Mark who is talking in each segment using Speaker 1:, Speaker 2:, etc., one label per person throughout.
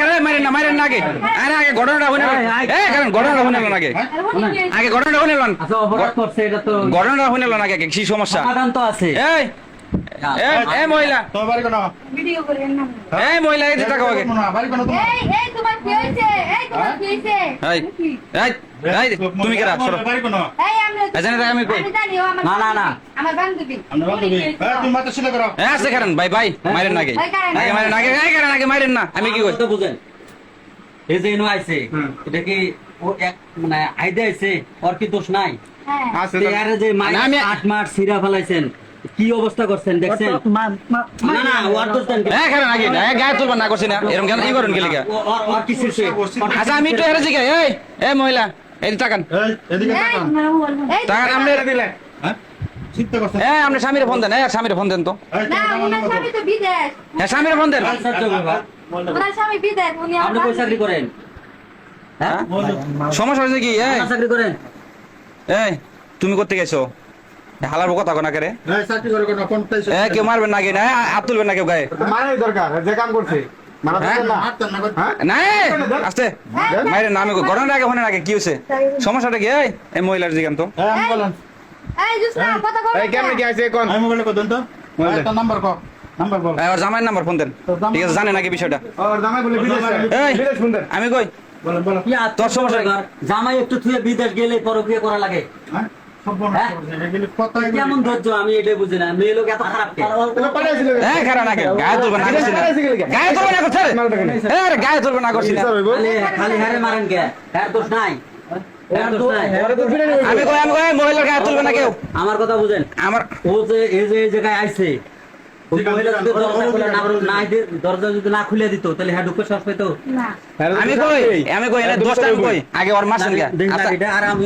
Speaker 1: খারাপ মারেন না মারেন না আগে। আরে আগে ঘটনাটা শুনে এ কারণ ঘটনাটা শুনে লন আগে। আগে ঘটনাটা শুনে লন
Speaker 2: আচ্ছা অপরাধ করছে এটা তো
Speaker 1: ঘটনাটা শুনে লন আগে কি সমস্যা?
Speaker 2: সমাধান তো আছে।
Speaker 1: এই এই এই মহিলা।
Speaker 3: তোমার বাড়ি কোনো?
Speaker 4: ভিডিও করে না।
Speaker 1: এই মহিলা এই টাকা আগে।
Speaker 3: বাড়ি কোনো তোমার
Speaker 1: তুমি কেরা? সরো। জানি আমি কই?
Speaker 2: না, না, না।
Speaker 4: আমার বান্ধবী।
Speaker 3: আমরা বান্ধবী। এই তুমি মাথা ছিল করো
Speaker 1: এ আছে কারণ। ভাই ভাই মারেন না আগে আগে মারেন আগে আগে কারণ আগে মারেন না। আমি কি কই?
Speaker 2: তো বুঝেন এই যে আইছে
Speaker 3: হুম।
Speaker 2: এটা কি ও এক মানে আইদা আইছে ওর কি দোষ নাই?
Speaker 4: হ্যাঁ।
Speaker 3: আছে
Speaker 2: আরে যে মাই আট মাস সিরা ফেলাইছেন কি অবস্থা করছেন দেখছেন? না না
Speaker 1: কারণ আগে না গায়ে তুলবার না না। এরকম কেন? ই করেন গেলি
Speaker 2: ওর কি
Speaker 1: আচ্ছা আমি একটু হেরে জিগে এই এই মহিলা এই টাকান
Speaker 3: এই এদিকে তাকান।
Speaker 1: আপনি দিলে
Speaker 3: হ্যাঁ? চিন্তা
Speaker 1: আপনি স্বামীর ফোন দেন। এ স্বামীর ফোন দেন তো।
Speaker 3: এই
Speaker 4: না
Speaker 3: তোমার
Speaker 4: উনার
Speaker 3: নাম
Speaker 4: স্বামী তো বিদেশ।
Speaker 1: হ্যাঁ স্বামীর ফোন দেন।
Speaker 2: সহ্য করবা
Speaker 4: উনার স্বামী বিদেশ উনি আমার
Speaker 2: আপনি করেন? হ্যাঁ?
Speaker 1: হ্যাঁ? সমস্যা হয়েছে কি? এই।
Speaker 2: কোন চাকরি করেন?
Speaker 1: এই তুমি করতে গেছো এ হালার কথা কোনা করে এ কেউ মারবেন না কি না হাত তুলবেন না কেউ গায়ে?
Speaker 5: মারাই দরকার যে কাম করছে।
Speaker 1: হ্যাঁ?
Speaker 5: না।
Speaker 3: মারতেন না
Speaker 5: হ্যাঁ?
Speaker 1: হয়েছে? সমস্যাটা কি? এই এই মহিলার জিগান তো।
Speaker 3: এই আমি বলেন।
Speaker 4: এই জুসনা কথা বল
Speaker 5: এই কেমনে কি আছে কোন?
Speaker 3: আমি মোবাইলে কো দেন তো। নাম্বার কো। নাম্বার বল।
Speaker 1: এই, ওর জামাইয়ের নাম্বার ফোন দেন। ঠিক আছে জানে নাকি বিষয়টা?
Speaker 5: ওর জামাই বলে বিদেশ
Speaker 1: এই।
Speaker 5: বিদেশ শুনতেন
Speaker 1: আমি কই? তোর সমস্যা কি?
Speaker 2: জামাই একটু বিদেশ গেলে পরক্রিয়া করা লাগে।
Speaker 3: হ্যাঁ?
Speaker 2: হ্যাঁ? কেমন ধৈর্য? আমি এটাই বুঝি না। মেয়ে লোক এত খারাপ
Speaker 1: এই খারাপ নাকি গায়ে তুলবে না করছি গায়ে তুলবে না করছে? আরে গায়ে তুলবে না করছি
Speaker 2: খালি খালি মারেন কে? হ্যার দোষ নাই। হ্যার
Speaker 1: আমি কই আমি কই মহিলার গায়ে তুলবে না কেউ?
Speaker 2: আমার কথা বুঝেন।
Speaker 1: আমার
Speaker 2: ও যে এই যে এই জায়গায় আইছে দরজা খুলে না না দি- দরজা যদি না খুলে দিত তাহলে হ্যাঁ ঢুকে শ্বাস পেতো।
Speaker 1: আমি কই? আমি কই? এনে দোষটা আমি কই? আগে ওর মারছেন কে?
Speaker 2: দেখি না
Speaker 1: আচ্ছা,
Speaker 2: আর আমি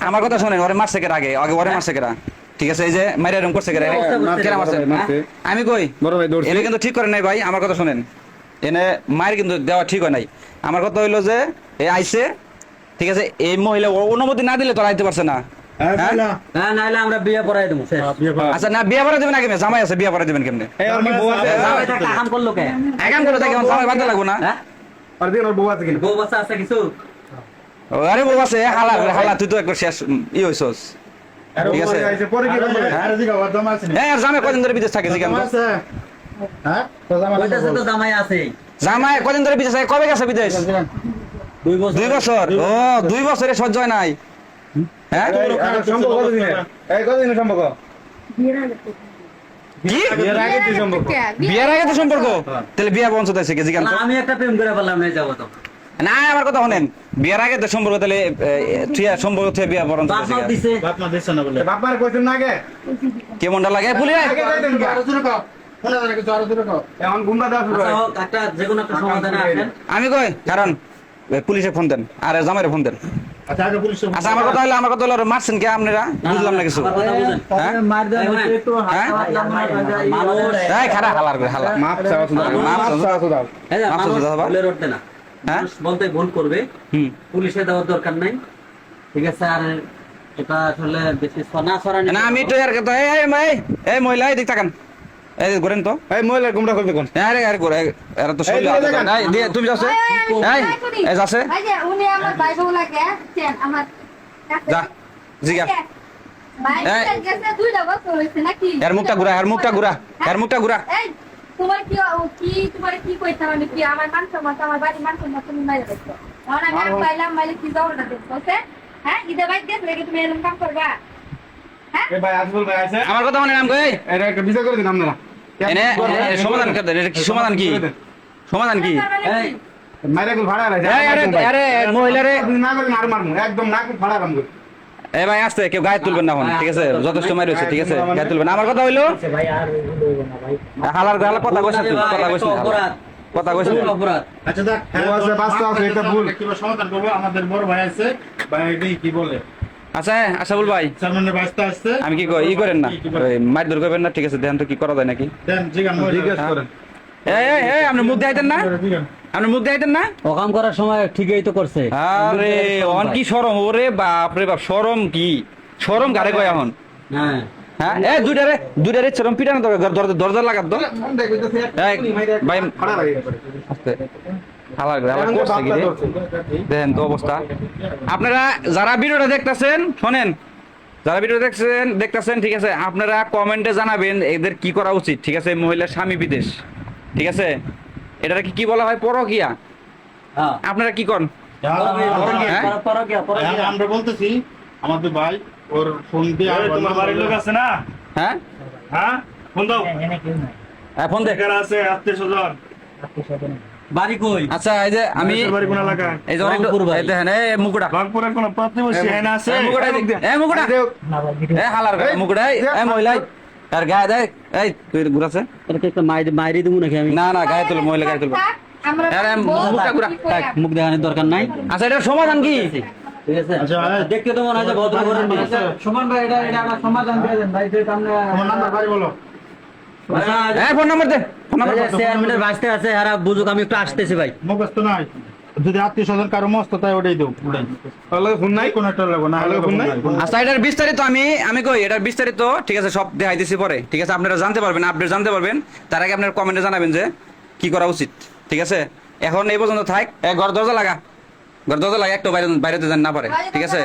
Speaker 1: আমার কথা শুনেন ওরে মারছে কেরা আগে? আগে ওরে মারছে কেরা ঠিক আছে এই যে মাইরা এরকম করছে কেরা কেরা মারছে
Speaker 5: মারছে।
Speaker 1: আমি কই?
Speaker 5: বড় ভাই দৌড়ছে।
Speaker 1: এনে কিন্তু ঠিক করে নাই ভাই আমার কথা শুনেন। এনে মায়ের কিন্তু দেওয়া ঠিক হয় নাই। আমার কথা হইল যে এ আইছে ঠিক আছে এই মহিলা অনুমতি না দিলে তোরা আইতে পারছে না।
Speaker 2: আমরা বিয়ে পড়াই দেবো
Speaker 1: আচ্ছা না বিয়ে দেবেন জামাই আছে বিয়ে পড়া দেবেন কেমনে?
Speaker 5: এই ওর কি বউ আছে
Speaker 2: জামাই থাকতে আহাম করল কে?
Speaker 1: একাম করে দেখেন জামাই বাঁধতে লাগবো না?
Speaker 5: আর দিন ওর বউ আছে
Speaker 2: বউ আছে কিছু?
Speaker 1: আরে বউ আছে হালা হালা তুই তো একবার শেষ ই হইছস। ঠিক আছে।
Speaker 5: আছে পরে কি করবে
Speaker 1: হ্যাঁ?
Speaker 3: আরে দিগা ওর জমা আছে নি
Speaker 1: আর জামাই কদিন ধরে বিদেশ থাকে জিগান
Speaker 3: হ্যাঁ?
Speaker 2: জামাই আছে
Speaker 1: জামাই কদিন ধরে বিদেশ কবে গেছে বিদেশ?
Speaker 2: দুই বছর।
Speaker 1: দুই বছর? ও দুই বছরে সহ্য হয় নাই। হ্যাঁ
Speaker 5: সম্পর্ক কতদিনে এই কতদিনের সম্পর্ক? বিয়ের আগে কি? সম্পর্ক।
Speaker 1: বিয়ের আগে তো সম্পর্ক? তাহলে বিয়ে বঞ্চত আছে কি জিগান
Speaker 2: আমি একটা প্রেম করে পেলাম না যাব তো।
Speaker 1: না আমার কথা শুনেন। বিয়ের আগে তো সম্পর্ক তাহলে এ, সম্পর্ক তুই বিয়ে বরণ
Speaker 2: বাপ মা দিছে।
Speaker 3: বাপ মা দিছে না বলে।
Speaker 5: বাপ মার কইছেন না আগে?
Speaker 1: কেমনটা লাগে? পুলিশ
Speaker 5: আগে কে?
Speaker 3: আরও শোনা কও।
Speaker 2: আচ্ছা
Speaker 1: আমি কই? কারণ পুলিশে ফোন দেন আর জামাইরে ফোন দেন।
Speaker 3: আচ্ছা আগে পুলিশ
Speaker 1: আমার কথা হলো আমার কথা হলো মারছেন কে আপনারা? বুঝলাম না কিছু।
Speaker 2: আমার কথা বুঝেন
Speaker 1: হ্যাঁ?
Speaker 2: মানুষ
Speaker 1: এই খারা হালার করে হালা
Speaker 5: মাপ চাওয়া
Speaker 1: মাপ
Speaker 5: মাপ
Speaker 1: চাওয়া
Speaker 5: চাওয়া শুধু
Speaker 2: এই যে
Speaker 1: মাপ
Speaker 2: মানুষ
Speaker 1: চাচা বাবা।
Speaker 2: ভুলের উঠতে না? বলতে ভুল করবে। পুলিশে দেওয়ার দরকার নাই। ঠিক আছে আর এটা আসলে বেশি সনা সরানি
Speaker 1: না আমি তো এর কথা এই এই মহিলা এই দিক তাকান। এই ঘুরেন তো।
Speaker 5: এই মহিলা গুমরা করবে কোন?
Speaker 1: আরে আরে ঘুরে এরা তো শরীর
Speaker 5: এই,
Speaker 1: আলাদা
Speaker 5: দেখেন।
Speaker 1: করে। এই, দিয়ে তুমি যাচ্ছে। এই এই যাচ্ছে।
Speaker 4: উনি আমার ভাই বউ লাগে চেন আমার
Speaker 1: যা জিগা।
Speaker 4: ভাই
Speaker 1: এই।
Speaker 4: গেছে দুইটা বছর হইছে নাকি?
Speaker 1: এর মুখটা ঘুরা এর মুখটা ঘুরা এর মুখটা ঘুরা।
Speaker 4: তোমার কি কি তোমার কি কইতে মানে কি? আমার মান সম্মান আমার বাড়ি মান সম্মান তুমি মাইরে দেখছ। এখন আমি পাইলাম মাইলে কি যাওয়াটা দেখছ হ্যাঁ ইদে বাইক দেখ লেগে তুমি এরকম কাম করবা?
Speaker 1: আমার কথা মনে নাম কই?
Speaker 5: এটা একটা বিচার করে দিন আপনারা।
Speaker 1: এনে সমাধান কে দেন? এটা কি সমাধান কি? সমাধান কি?
Speaker 2: এই
Speaker 5: ভাড়া রাখছে
Speaker 1: আরে আরে মহিলারে
Speaker 5: না করেন আর মারমু একদম না ভাড়া রাখব
Speaker 1: এই ভাই আসতে কেউ গায়ে তুলবেন না ঠিক আছে? যথেষ্ট মারি হয়েছে ঠিক আছে? গায়ে তুলবেন না। আমার কথা হইল হালার কথা কইছেন তুই, কথা কইছেন কথা কইছেন
Speaker 2: অপরাধ।
Speaker 3: আচ্ছা দেখ
Speaker 5: ও আছে, বাস্তব আছে, এটা ভুল।
Speaker 3: কীভাবে সমাধান করব? আমাদের বড় ভাই আছে। ভাই কি বলে?
Speaker 1: আচ্ছা আচ্ছা বল ভাই আমি কি কই? ই করেন না? ওই মারধর করবেন না? ঠিক আছে দেন তো কি করা যায় নাকি?
Speaker 3: দেন জিগান
Speaker 5: জিজ্ঞেস করেন।
Speaker 1: এই এই এই আপনি মুখ দেখাইতেন না? আপনি মুখ দেখাইতেন না?
Speaker 2: অকাম করার সময় ঠিকই তো করছে।
Speaker 1: আরে অন কি শরম? ওরে বাপ রে বাপ শরম কি? শরম গাড়ে কয় এখন?
Speaker 2: হ্যাঁ।
Speaker 1: হ্যাঁ? এ দুইটারে দুইটারে সেরকম পিটানো দরকার। দরজা দরজা লাগাত তো। ভাই আস্তে। দেখেন তো অবস্থা। আপনারা যারা ভিডিওটা দেখতেছেন শোনেন। যারা ভিডিও দেখছেন দেখতেছেন ঠিক আছে? আপনারা কমেন্টে জানাবেন এদের কি করা উচিত ঠিক আছে? মহিলার স্বামী বিদেশ ঠিক আছে? এটা কি কি বলা হয়? পরকিয়া?
Speaker 2: হ্যাঁ।
Speaker 1: আপনারা কি করেন হ্যাঁ?
Speaker 3: আমরা বলতেছি আমাদের ভাই ওর ফোন দিয়ে
Speaker 6: তোমার বাড়ির লোক আছে না?
Speaker 1: হ্যাঁ?
Speaker 6: হ্যাঁ? ফোন দাও।
Speaker 1: হ্যাঁ, ফোন দে।
Speaker 6: এখানে আছে আত্মীয় স্বজন।
Speaker 2: বাড়ি কই?
Speaker 1: আচ্ছা এই যে আমি
Speaker 6: বাড়ি কোন এলাকায়
Speaker 1: এই যে
Speaker 2: রংপুর ভাই।
Speaker 1: দেখেন এই মুকুটা।
Speaker 6: বাগপুরের কোন প্রতিবেশী এখানে আছে?
Speaker 1: এই মুকুটা। দিক এই মুকুটা। এই হালার করে মুকুটা এই এই মহিলা আর গায়ে দেয় এই তুই ঘুরাছে
Speaker 2: তোর কি একটা মাইর মাইরি দেবো নাকি আমি?
Speaker 1: না না গায়ে তুলো মহিলা গায়ে তুলবো আরে, মুখটা ঘুরা,
Speaker 2: মুখ দেখানোর দরকার নাই।
Speaker 1: আচ্ছা এটার সমাধান কি?
Speaker 2: ঠিক আছে?
Speaker 3: আচ্ছা,
Speaker 2: দেখতে তো মনে হয় ভদ্র ঘরের মেয়ে।
Speaker 5: সমান ভাই এটা এটা সমাধান দিয়ে দেন ভাই যেটা আমরা
Speaker 3: তোমার নাম্বার বলো।
Speaker 2: আচ্ছা,
Speaker 1: ফোন নাম্বার দে ফোন নাম্বার
Speaker 2: এই যে চেয়ারম্যানের বাঁচতে আছে হারা বুঝুক আমি একটু আসতেছি ভাই।
Speaker 3: মুখস্থ নাই। যদি আত্মীয় স্বজন কারও মস্ত তাই ওটাই দেবো
Speaker 5: তাহলে ফোন নাই?
Speaker 3: কোন একটা লাগবো না হলে
Speaker 5: ফোন নাই?
Speaker 1: আচ্ছা এটার বিস্তারিত আমি আমি কই এটার বিস্তারিত ঠিক আছে সব দেখাই দিছি পরে। ঠিক আছে আপনারা জানতে পারবেন আপডেট জানতে পারবেন। তার আগে আপনার কমেন্টে জানাবেন যে কি করা উচিত ঠিক আছে? এখন এই পর্যন্ত থাক ঘর দরজা লাগা। ঘর দরজা লাগে একটু বাইরে বাইরেতে যান না পারে ঠিক আছে?